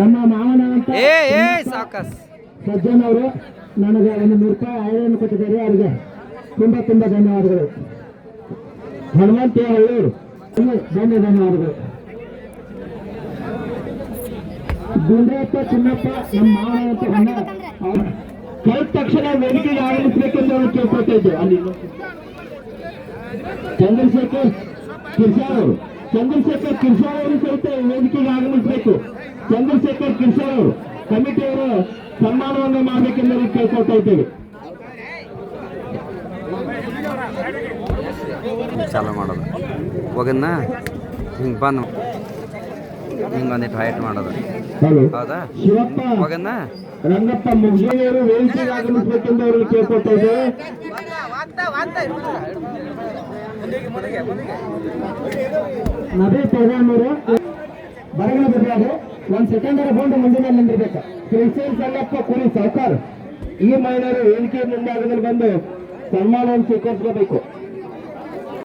ನಮ್ಮ ಮಾವನ ಅಂತ ಸಾಕಸ್. ಸಜ್ಜನ್ ಅವರು ನನಗೆ ಒಂದು ನೂರು ರೂಪಾಯಿ ಆಯವನ್ನು ಕೊಟ್ಟಿದ್ದಾರೆ ಅವರಿಗೆ ತುಂಬಾ ತುಂಬಾ ಧನ್ಯವಾದಗಳು. ಹನುಮಂತ ಹಳ್ಳೂರು ಧನ್ಯ ಧನ್ಯವಾದಗಳು. ಗುಂಡ್ರಪ್ಪ ಚಿನ್ನಪ್ಪ ನಮ್ಮ ಮಾವನ ಅಂತ ಹೊನ್ನ ಕಳೆದ ತಕ್ಷಣ ವೇದಿಕೆಗೆ ಆಗಮಿಸಬೇಕೆಂದು ಅವರು ಕೇಳ್ಕೊಳ್ತಾ ಇದ್ದೆ ಅಲ್ಲಿ ಚಂದ್ರಶೇಖರ್ ಕಿರ್ಸಾರ್ ಅವರು. ಚಂದ್ರಶೇಖರ್ ಕಿರ್ಶಾಳ್ ಅವರು ಸಹಿತ ವೇದಿಕೆಗೆ ಆಗಮಿಸಬೇಕು. ಚಂದ್ರಶೇಖರ್ ಕಿರ್ಶಾಳ್ ಅವರು ಕಮಿಟಿಯವರು ಸನ್ಮಾನವನ್ನು ಮಾಡಬೇಕೆಂದು ಕೇಳ್ಕೊಳ್ತಾ ಇದ್ದೇವೆ. ಚಾಲು ಮಾಡೋದು. ಹೋಗನ್ನ ಹಿಂಗೆ ಬಂದು ಹಿಂಗೆ ಒಂದಿಟ್ಟು ಹೈಟ್ ಮಾಡೋದು. ಹಲೋ. ಹೌದಾ? ಹೋಗಿದ್ನ? ಹೋಗನ್ನ ರಂಗಪ್ಪ ಮುಗಿಯವರು ವೇದಿಕೆಗೆ ಆಗಮಿಸಬೇಕೆಂದು ಅವರು ಕೇಳ್ಕೊಳ್ತಾ ಇದ್ದೇವೆ. ನದಿ ಪ್ರಧಾನರು ಬರಗಳ ಬದಲಾಗಿ ಒಂದ್ ಸೆಕೆಂಡರ ಬಂದು ಮುಂದಿನ ನಿಂದಿರ್ಬೇಕು. ಶ್ರೀಶೈಲ್ ಸಂಗಪ್ಪ ಕುರಿ ಸಾವುಕಾರ ಈ ಮಹಿಳೆಯರು ವೇದಿಕೆ ಮುಂದಾಗದಲ್ಲಿ ಬಂದು ಸನ್ಮಾನವನ್ನು ಸ್ವೀಕರಿಸಬೇಕು